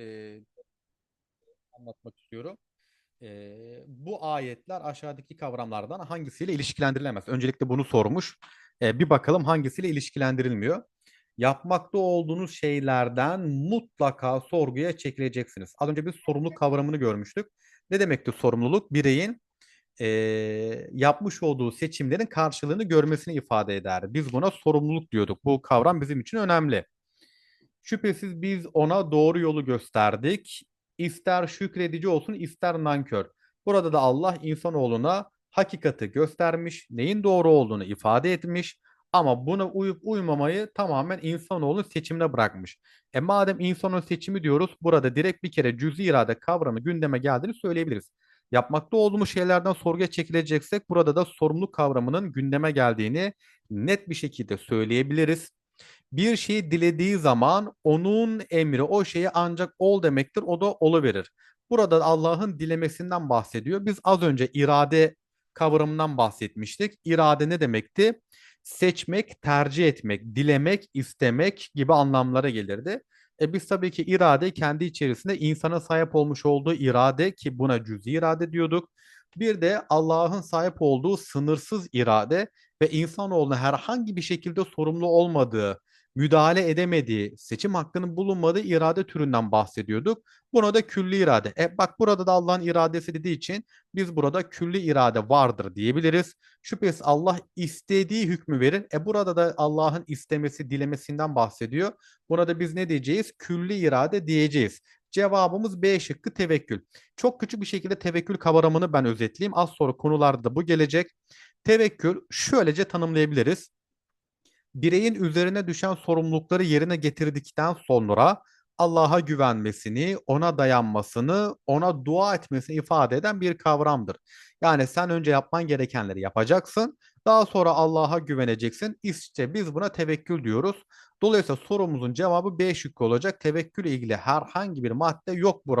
e, anlatmak istiyorum. E, bu ayetler aşağıdaki kavramlardan hangisiyle ilişkilendirilemez? Öncelikle bunu sormuş. E, bir bakalım hangisiyle ilişkilendirilmiyor. Yapmakta olduğunuz şeylerden mutlaka sorguya çekileceksiniz. Az önce biz sorumluluk kavramını görmüştük. Ne demekti sorumluluk? Bireyin e, yapmış olduğu seçimlerin karşılığını görmesini ifade eder. Biz buna sorumluluk diyorduk. Bu kavram bizim için önemli. Şüphesiz biz ona doğru yolu gösterdik. İster şükredici olsun ister nankör. Burada da Allah insanoğluna hakikati göstermiş, neyin doğru olduğunu ifade etmiş ama buna uyup uymamayı tamamen insanoğlunun seçimine bırakmış. E madem insanın seçimi diyoruz, burada direkt bir kere cüz-i irade kavramı gündeme geldiğini söyleyebiliriz. Yapmakta olduğumuz şeylerden sorguya çekileceksek burada da sorumluluk kavramının gündeme geldiğini net bir şekilde söyleyebiliriz bir şeyi dilediği zaman onun emri o şeyi ancak ol demektir. O da oluverir. Burada Allah'ın dilemesinden bahsediyor. Biz az önce irade kavramından bahsetmiştik. İrade ne demekti? Seçmek, tercih etmek, dilemek, istemek gibi anlamlara gelirdi. E biz tabii ki irade kendi içerisinde insana sahip olmuş olduğu irade ki buna cüz-i irade diyorduk. Bir de Allah'ın sahip olduğu sınırsız irade ve insanoğluna herhangi bir şekilde sorumlu olmadığı, müdahale edemediği, seçim hakkının bulunmadığı irade türünden bahsediyorduk. Buna da külli irade. E bak burada da Allah'ın iradesi dediği için biz burada külli irade vardır diyebiliriz. Şüphesiz Allah istediği hükmü verir. E burada da Allah'ın istemesi, dilemesinden bahsediyor. Buna da biz ne diyeceğiz? Külli irade diyeceğiz. Cevabımız B şıkkı tevekkül. Çok küçük bir şekilde tevekkül kavramını ben özetleyeyim. Az sonra konularda da bu gelecek. Tevekkül şöylece tanımlayabiliriz bireyin üzerine düşen sorumlulukları yerine getirdikten sonra Allah'a güvenmesini, ona dayanmasını, ona dua etmesini ifade eden bir kavramdır. Yani sen önce yapman gerekenleri yapacaksın, daha sonra Allah'a güveneceksin. İşte biz buna tevekkül diyoruz. Dolayısıyla sorumuzun cevabı B şıkkı olacak. Tevekkül ilgili herhangi bir madde yok burada.